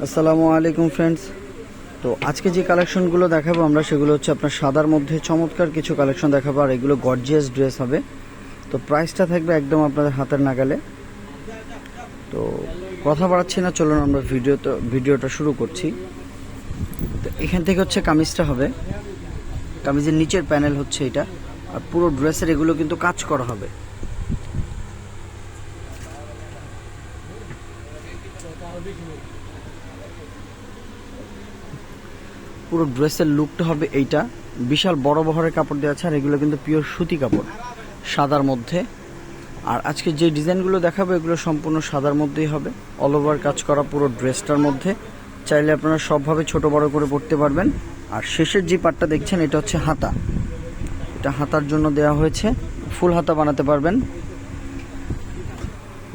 আসসালামু আলাইকুম ফ্রেন্ডস তো আজকে যে কালেকশনগুলো দেখাবো আমরা, সেগুলো হচ্ছে আপনার সাদার মধ্যে চমৎকার কিছু কালেকশন দেখাবো, আর এগুলো গর্জিয়াস ড্রেস হবে। তো প্রাইসটা থাকবে একদম আপনাদের হাতের নাগালে। তো কথা বাড়াচ্ছি না, চলুন আমরা ভিডিও তো ভিডিওটা শুরু করছি। তো এখান থেকে হচ্ছে কামিজটা হবে। কামিজের নিচের প্যানেল হচ্ছে এটা। আর পুরো ড্রেসের এগুলো কিন্তু কাজ করা হবে। পুরো ড্রেসের লুকটা হবে এইটা। বিশাল বড় বহরের কাপড় দেওয়া আছে, আর এগুলো কিন্তু পিওর সুতি কাপড়, সাদার মধ্যে। আর আজকে যে ডিজাইনগুলো দেখাবো, এগুলো সম্পূর্ণ সাদার মধ্যেই হবে। অল ওভার কাজ করা পুরো ড্রেসটার মধ্যে। চাইলে আপনারা সবভাবে ছোট বড় করে পড়তে পারবেন। আর শেষের যে পার্টটা দেখছেন, এটা হচ্ছে হাতা। এটা হাতার জন্য দেওয়া হয়েছে। ফুল হাতা বানাতে পারবেন।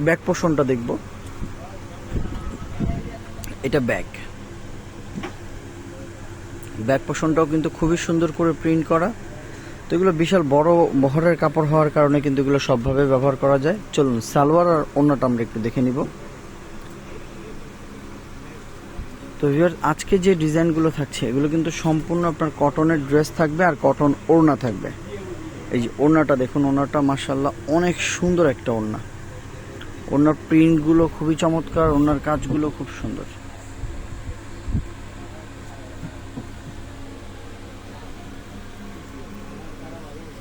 ব্যাক পোষণটা দেখব। এটা ব্যাক ব্যাক পোষণটাও কিন্তু খুবই সুন্দর করে প্রিন্ট করা। তো এগুলো বিশাল বড় বহরের কাপড় হওয়ার কারণে কিন্তু এগুলো সবভাবে ব্যবহার করা যায়। চলুন, সালোয়ার আর অন্যটা আমরা একটু দেখে নিব। তো ভিউয়ার আজকে যে ডিজাইনগুলো থাকছে, এগুলো কিন্তু সম্পূর্ণ আপনার কটনের ড্রেস থাকবে আর কটন ওড়না থাকবে। এই যে ওড়নাটা দেখুন, ওড়নাটা মাসাল্লাহ অনেক সুন্দর একটা ওড়না। ওড়নার প্রিন্টগুলো খুবই চমৎকার, ওড়নার কাজগুলো খুব সুন্দর।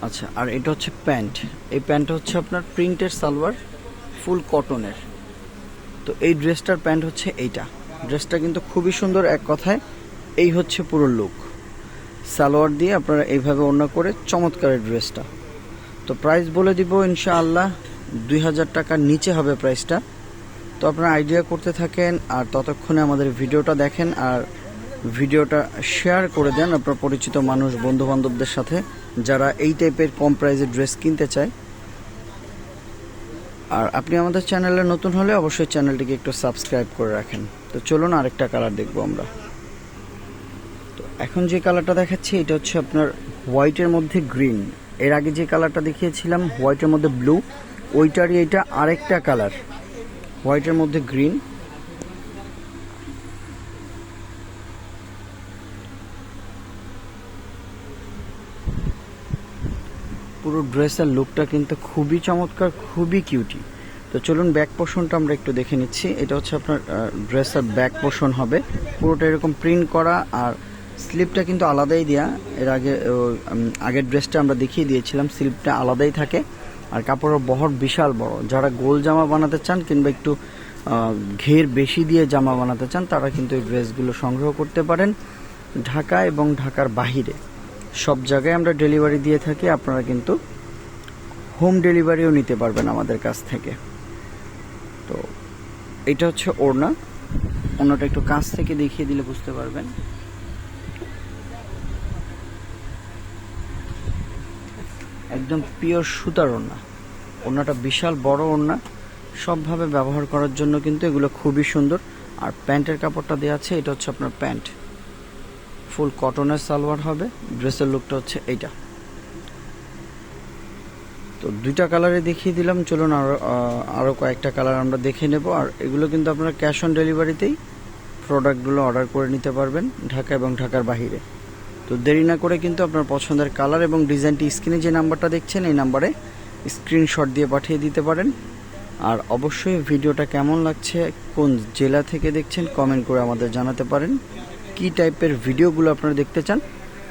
আচ্ছা আর এটা হচ্ছে প্যান্ট। এই প্যান্টটা হচ্ছে আপনার প্রিন্টের সালোয়ার, ফুল কটনের। তো এই ড্রেসটার প্যান্ট হচ্ছে এইটা। ড্রেসটা কিন্তু খুবই সুন্দর এক কথায়। এই হচ্ছে পুরো লুক সালোয়ার দিয়ে আপনারা এইভাবে অন্য করে চমৎকার এই ড্রেসটা। তো প্রাইস বলে দিব ইনশাআল্লাহ দুই হাজার টাকার নিচে হবে প্রাইসটা তো আপনারা আইডিয়া করতে থাকেন আর ততক্ষণে আমাদের ভিডিওটা দেখেন আর ভিডিওটা শেয়ার করে দেন আপনার পরিচিত মানুষ বন্ধু বান্ধবদের সাথে, যারা এই টাইপের কম প্রাইজের ড্রেস কিনতে চায়। আর আপনি আমাদের চ্যানেলে নতুন হলে অবশ্যই চ্যানেলটিকে একটু সাবস্ক্রাইব করে রাখেন। তো চলুন আরেকটা কালার দেখব আমরা। তো এখন যে কালারটা দেখাচ্ছি, এটা হচ্ছে আপনার হোয়াইটের মধ্যে গ্রিন এর আগে যে কালারটা দেখিয়েছিলাম হোয়াইটের মধ্যে ব্লু ওইটারই এটা আরেকটা কালার হোয়াইটের মধ্যে গ্রিন পুরো ড্রেসের লুকটা কিন্তু খুবই চমৎকার, খুবই কিউটি তো চলুন ব্যাক পোর্শনটা আমরা একটু দেখে নিচ্ছি। এটা হচ্ছে আপনার ড্রেসের ব্যাক পোর্শন হবে। পুরোটা এরকম প্রিন্ট করা আর স্লিপটা কিন্তু আলাদাই দেওয়া এর আগে আগের ড্রেসটা আমরা দেখিয়ে দিয়েছিলাম স্লিপটা আলাদাই থাকে। আর কাপড়ের বহর বিশাল বড়। যারা গোল জামা বানাতে চান কিংবা একটু ঘের বেশি দিয়ে জামা বানাতে চান, তারা কিন্তু এই ড্রেসগুলো সংগ্রহ করতে পারেন ঢাকা এবং ঢাকার বাহিরে। সব জায়গায় আমরা ডেলিভারি দিয়ে থাকি, আপনারা কিন্তু হোম ডেলিভারিও নিতে পারবেন আমাদের কাছ থেকে। তো এটা হচ্ছে ওড়না। ওড়নাটা একটু কাছ থেকে দেখিয়ে দিলে বুঝতে পারবেন। একদম পিওর সুতার ওড়না। ওড়নাটা বিশাল বড় ওড়না। সবভাবে ব্যবহার করার জন্য কিন্তু এগুলো খুবই সুন্দর। আর প্যান্টের কাপড়টা দেওয়া আছে, এটা হচ্ছে আপনার প্যান্ট। ফুল কটনের সালোয়ার হবে। ড্রেসের লুকটা হচ্ছে এইটা। তো দুইটা কালারে দেখিয়ে দিলাম। চলুন আরও আরও কয়েকটা কালার আমরা দেখে নেব। আর এগুলো কিন্তু আপনারা ক্যাশ অন ডেলিভারিতেই প্রোডাক্টগুলো অর্ডার করে নিতে পারবেন ঢাকা এবং ঢাকার বাহিরে। তো দেরি না করে কিন্তু আপনার পছন্দের কালার এবং ডিজাইনটি স্ক্রিনে যে নাম্বারটা দেখছেন, এই নাম্বারে স্ক্রিনশট দিয়ে পাঠিয়ে দিতে পারেন। আর অবশ্যই ভিডিওটা কেমন লাগছে, কোন জেলা থেকে দেখছেন কমেন্ট করে আমাদের জানাতে পারেন। কি টাইপের ভিডিওগুলো আপনারা দেখতে চান,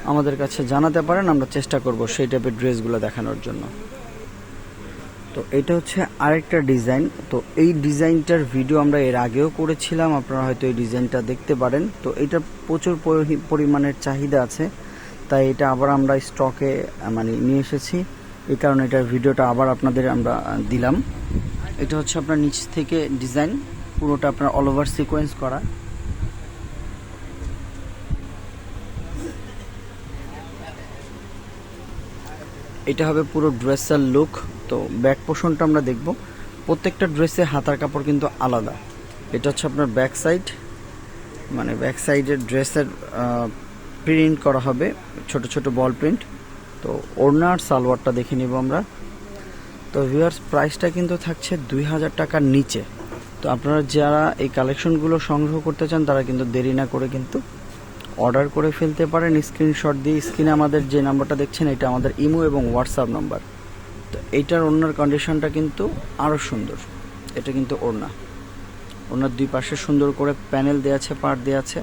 আমাদের কাছে জানাতে পারেন, আমরা চেষ্টা করব সেই টাইপের ড্রেসগুলো দেখানোর জন্য। তো এটা হচ্ছে আরেকটা ডিজাইন। তো এই ডিজাইনটার ভিডিও আমরা এর আগেও করেছিলাম, আপনারা হয়তো এই ডিজাইনটা দেখতে পারেন। তো এটা প্রচুর পরি- পরিমাণের চাহিদা আছে, তাই এটা আবার আমরা স্টকে মানে নিয়ে এসেছি। এই কারণে এটার ভিডিওটা আবার আপনাদের আমরা দিলাম। এটা হচ্ছে আপনার নিচ থেকে ডিজাইন, পুরোটা আপনার অল ওভার সিকোয়েন্স করা। এটা হবে পুরো ড্রেসের লুক তো ব্যাক পোর্শনটা আমরা দেখব। প্রত্যেকটা ড্রেসে হাতার কাপড় কিন্তু আলাদা। এটা হচ্ছে আপনার ব্যাক সাইড মানে ব্যাক সাইডের ড্রেসের প্রিন্ট করা হবে, ছোট ছোট বল প্রিন্ট তো ওড়না আর সালোয়ারটা দেখে নিব আমরা। তো ভিউয়ার্স প্রাইসটা কিন্তু থাকছে দুই হাজার টাকার নিচে। তো আপনারা যারা এই কালেকশনগুলো সংগ্রহ করতে চান, তারা কিন্তু দেরি না করে কিন্তু অর্ডার করে ফেলতে পারেন, স্ক্রিনশট দিয়ে স্ক্রিনে আমাদের যে নাম্বারটা দেখছেন, এটা আমাদের ইমো এবং হোয়াটসঅ্যাপ নাম্বার। তো এইটার ওড়নার কন্ডিশনটা কিন্তু আরও সুন্দর। এটা কিন্তু ওড়না। ওনার দুই পাশে সুন্দর করে প্যানেল দেওয়া আছে পার্ট দেওয়া আছে।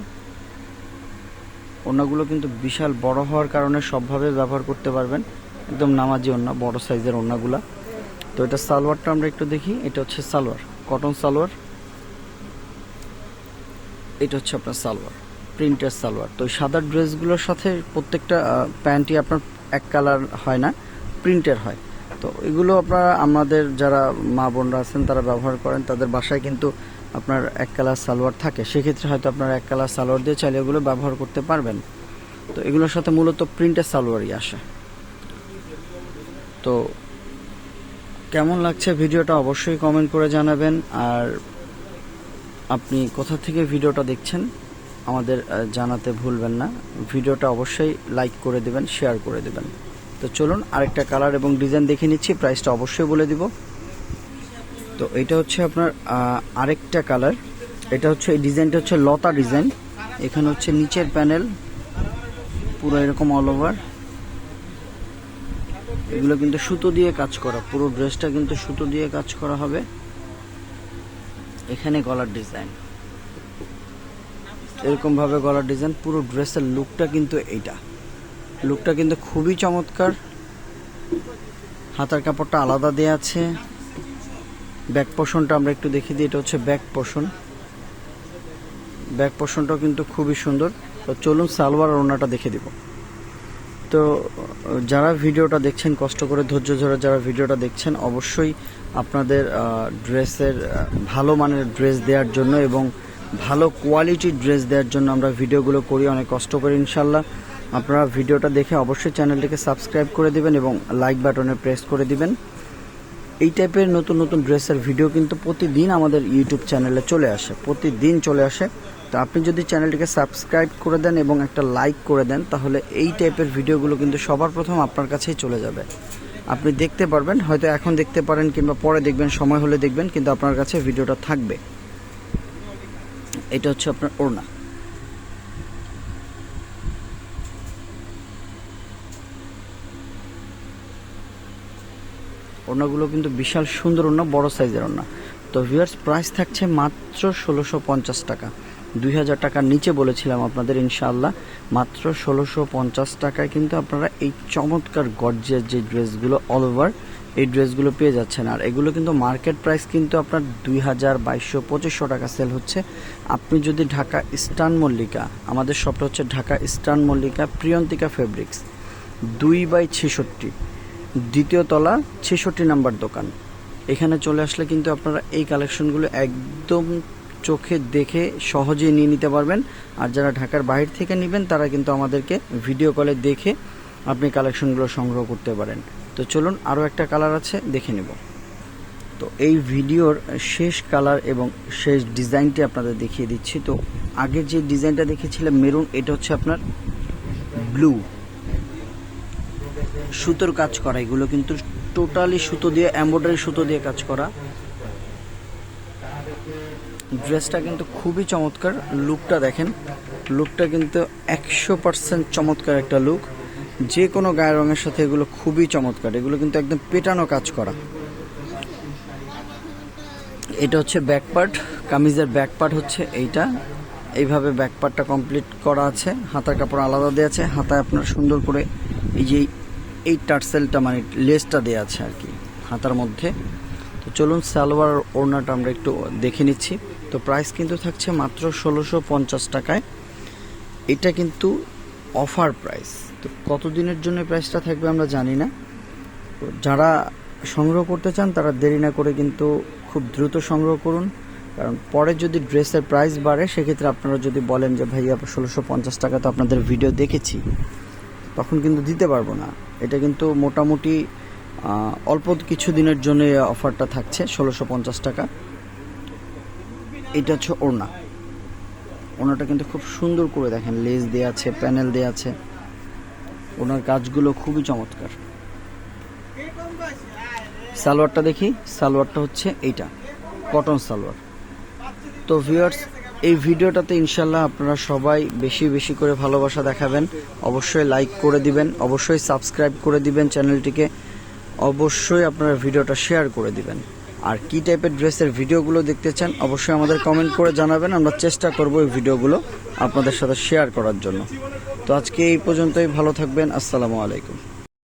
ওড়নাগুলো কিন্তু বিশাল বড় হওয়ার কারণে সবভাবে ব্যবহার করতে পারবেন। একদম নামাজি ওড়না, বড় সাইজের ওড়নাগুলা। তো এটা সালোয়ারটা আমরা একটু দেখি। এটা হচ্ছে সালোয়ার, কটন সালোয়ার। এটা হচ্ছে আপনার সালোয়ার। প্রিন্টের সালোয়ার। তো সাদা ড্রেসগুলোর সাথে প্রত্যেকটা প্যান্টই আপনার এক কালার হয় না, প্রিন্টের হয়। তো এগুলো আপনারা, আমাদের যারা মা বোনরা আছেন, তারা ব্যবহার করেন, তাদের বাসায় কিন্তু আপনার এক কালার সালোয়ার থাকে। সেক্ষেত্রে হয়তো আপনার এক কালার সালোয়ার দিয়ে চাইলে এগুলো ব্যবহার করতে পারবেন। তো এগুলোর সাথে মূলত প্রিন্টের সালোয়ারই আসে। তো কেমন লাগছে ভিডিওটা অবশ্যই কমেন্ট করে জানাবেন। আর আপনি কোথা থেকে ভিডিওটা দেখছেন? আমাদের জানাতে ভুলবেন না। ভিডিওটা অবশ্যই লাইক করে দেবেন শেয়ার করে দেবেন। তো চলুন, আরেকটা কালার এবং ডিজাইন দেখে নিচ্ছি প্রাইসটা অবশ্যই বলে দিব। তো এটা হচ্ছে আপনার আরেকটা কালার এটা হচ্ছে, এই ডিজাইনটা হচ্ছে লতা ডিজাইন এখানে হচ্ছে নিচের প্যানেল পুরো এরকম অল ওভার এগুলো কিন্তু সুতো দিয়ে কাজ করা, পুরো ড্রেসটা কিন্তু সুতো দিয়ে কাজ করা হবে। এখানে গলার ডিজাইন এরকম ভাবে গলার ডিজাইন পুরো ড্রেসের লুকটা কিন্তু এইটা। লুকটা কিন্তু খুবই চমৎকার। হাতার কাপড়টা আলাদা দেয়া আছে। ব্যাক পোষণটা আমরা একটু দেখিয়ে দিই, এটা হচ্ছে ব্যাক পোষণ ব্যাক পোষণটাও কিন্তু খুবই সুন্দর। তো চলুন সালোয়ার ওনাটা দেখে দিব। তো, যারা ভিডিওটা দেখছেন, কষ্ট করে ধৈর্য ধরে যারা ভিডিওটা দেখছেন, অবশ্যই আপনাদের ড্রেসের ভালো মানের ড্রেস দেওয়ার জন্য এবং ভালো কোয়ালিটির ড্রেস দেওয়ার জন্য আমরা ভিডিওগুলো করি, অনেক কষ্ট করে ইনশাল্লাহ। আপনারা ভিডিওটা দেখে অবশ্যই চ্যানেলটিকে সাবস্ক্রাইব করে দিবেন এবং লাইক বাটনে প্রেস করে দিবেন। এই টাইপের নতুন নতুন ড্রেসের ভিডিও কিন্তু প্রতিদিন আমাদের ইউটিউব চ্যানেলে চলে আসে, প্রতিদিন চলে আসে। তো আপনি যদি চ্যানেলটিকে সাবস্ক্রাইব করে দেন এবং একটা লাইক করে দেন, তাহলে এই টাইপের ভিডিওগুলো কিন্তু সবার প্রথম আপনার কাছেই চলে যাবে। আপনি দেখতে পারবেন, হয়তো এখন দেখতে পারেন কিংবা পরে দেখবেন, সময় হলে দেখবেন, কিন্তু আপনার কাছে ভিডিওটা থাকবে। এটা হচ্ছে আপনার ওড়না। ওড়নাগুলো কিন্তু বিশাল সুন্দর ওড়না, বড় সাইজের ওড়না। তো ভিউয়ার্স প্রাইস থাকছে মাত্র ষোলোশো পঞ্চাশ টাকা। দুই হাজার টাকার নিচে বলেছিলাম আপনাদের, ইনশাআল্লাহ। মাত্র ষোলোশো পঞ্চাশ টাকায় কিন্তু আপনারা এই চমৎকার গর্জের যে ড্রেসগুলো অল ওভার এই ড্রেসগুলো পেয়ে যাচ্ছেন। আর এগুলো কিন্তু মার্কেট প্রাইস কিন্তু আপনার দুই হাজার বাইশশো পঁচিশশো টাকা সেল হচ্ছে। আপনি যদি ঢাকা ইস্টার্ন মল্লিকা, আমাদের শপটা হচ্ছে ঢাকা ইস্টার্ন মল্লিকা প্রিয়ন্তিকা ফেব্রিক্স, দুই বাই ছেষট্টি, দ্বিতীয় তলা ছেষট্টি নাম্বার দোকান। এখানে চলে আসলে কিন্তু আপনারা এই কালেকশনগুলো একদম চোখে দেখে সহজেই নিয়ে নিতে পারবেন। আর যারা ঢাকার বাইরে থেকে নেবেন, তারা কিন্তু আমাদেরকে ভিডিও কলে দেখে আপনি কালেকশনগুলো সংগ্রহ করতে পারেন। তো চলুন আরও একটা কালার আছে, দেখে নেব। তো এই ভিডিওর শেষ কালার এবং শেষ ডিজাইনটি আপনাদের দেখিয়ে দিচ্ছি। তো আগে যে ডিজাইনটা দেখেছিলাম মেরুন, এটা হচ্ছে আপনার ব্লু সুতোর কাজ করা, এগুলো কিন্তু টোটালি সুতো দিয়ে এমব্রয়ডারি সুতো দিয়ে কাজ করা। ড্রেসটা কিন্তু খুবই চমৎকার লুকটা দেখেন। লুকটা কিন্তু একশো পার্সেন্ট চমৎকার একটা লুক যে কোনো গায়ের রঙের সাথে এগুলো খুবই চমৎকার। এগুলো কিন্তু একদম পেটানো কাজ করা। এটা হচ্ছে ব্যাক পার্ট কামিজের ব্যাক পার্ট হচ্ছে এইটা। এইভাবে ব্যাক পার্টটা কমপ্লিট করা আছে। হাতার কাপড় আলাদা দেওয়া আছে। হাতায় আপনার সুন্দর করে এই যে এই টার্সেলটা মানে লেসটা দেওয়া আছে আর কি, হাতার মধ্যে। তো চলুন সালোয়ার ওড়নাটা আমরা একটু দেখে নিচ্ছি। তো প্রাইস কিন্তু থাকছে মাত্র ষোলোশো পঞ্চাশ টাকায়। এটা কিন্তু অফার প্রাইস। তো কতদিনের জন্য প্রাইসটা থাকবে আমরা জানি না। যারা সংগ্রহ করতে চান, তারা দেরি না করে কিন্তু খুব দ্রুত সংগ্রহ করুন। কারণ পরে যদি ড্রেসের প্রাইস বাড়ে, সেক্ষেত্রে আপনারা যদি বলেন যে ভাইয়া ষোলোশো পঞ্চাশ টাকা তো আপনাদের ভিডিও দেখেছি। তখন কিন্তু দিতে পারব না। এটা কিন্তু মোটামুটি অল্প কিছু দিনের জন্য অফারটা থাকছে, ষোলোশো পঞ্চাশ টাকা। এটা হচ্ছে ওড়না। ওনাটা কিন্তু খুব সুন্দর করে দেখেন, লেজ দেওয়া আছে, প্যানেল দেওয়া আছে। ওনার কাজগুলো খুবই চমৎকার। সালোয়ারটা দেখি, সালোয়ারটা হচ্ছে এইটা, কটন সালোয়ার। তো ভিউয়ার্স এই ভিডিওটাতে ইনশাল্লাহ আপনারা সবাই বেশি বেশি করে ভালোবাসা দেখাবেন। অবশ্যই লাইক করে দিবেন, অবশ্যই সাবস্ক্রাইব করে দিবেন চ্যানেলটিকে। অবশ্যই আপনারা ভিডিওটা শেয়ার করে দিবেন। আর কি টাইপের ড্রেসের ভিডিওগুলো দেখতে চান, অবশ্যই আমাদের কমেন্ট করে জানাবেন। আমরা চেষ্টা করব এই ভিডিওগুলো আপনাদের সাথে শেয়ার করার জন্য। তো আজকে এই পর্যন্তই, ভালো থাকবেন, আসসালামু আলাইকুম।